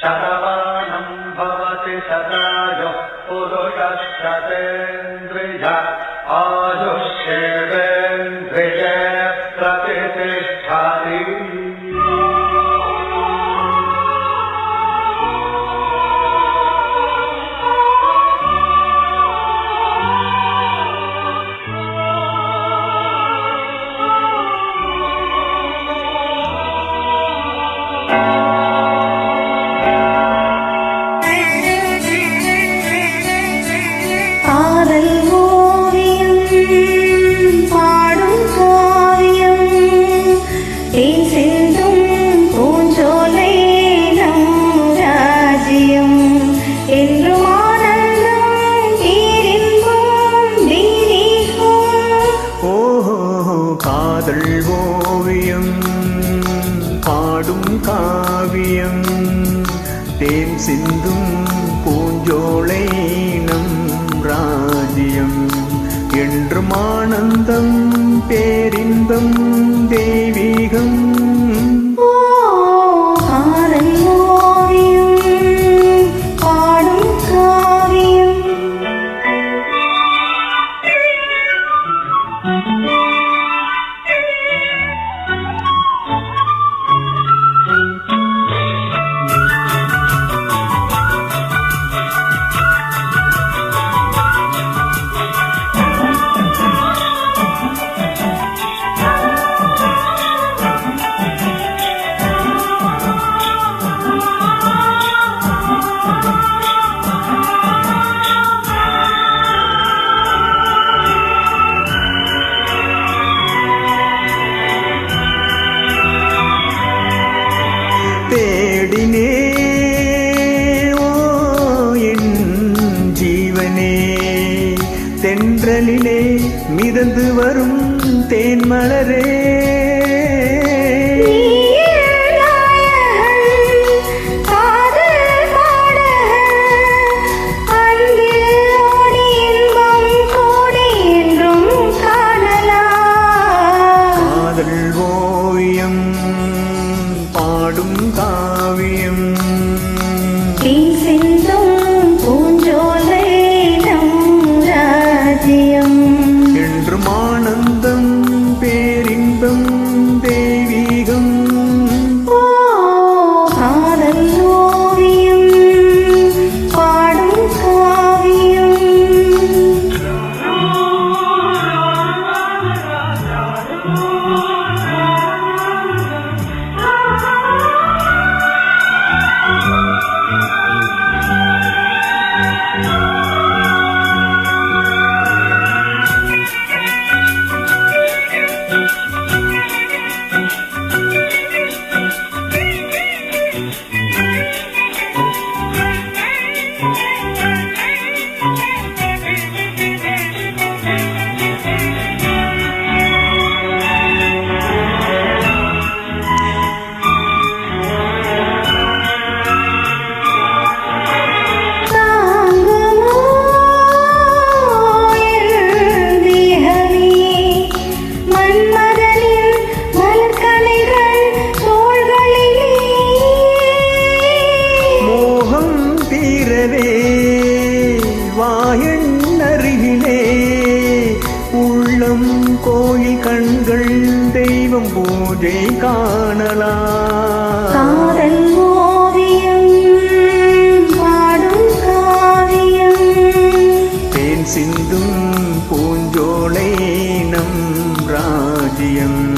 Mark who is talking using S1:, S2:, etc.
S1: शतपायम् भवति शायः
S2: पुरुषश्रतेन्द्रिया ஓவியம் பாடும் காவியம் தேன் சிந்தும் பூஞ்சோலை நம் ராஜ்யம். என்றும் ஆனந்தம் பேரின்பம் தெய்வீகம்.
S3: thank you தென்றலிலே மிதந்து வரும் தேன்மலரே. தோறும் பூஜை காணலாம். காதல் ஓவியம்
S2: பாடும் காவியம்.
S3: தேன் சிந்தும் பூஞ்சோலை நம்
S2: ராஜ்யம்.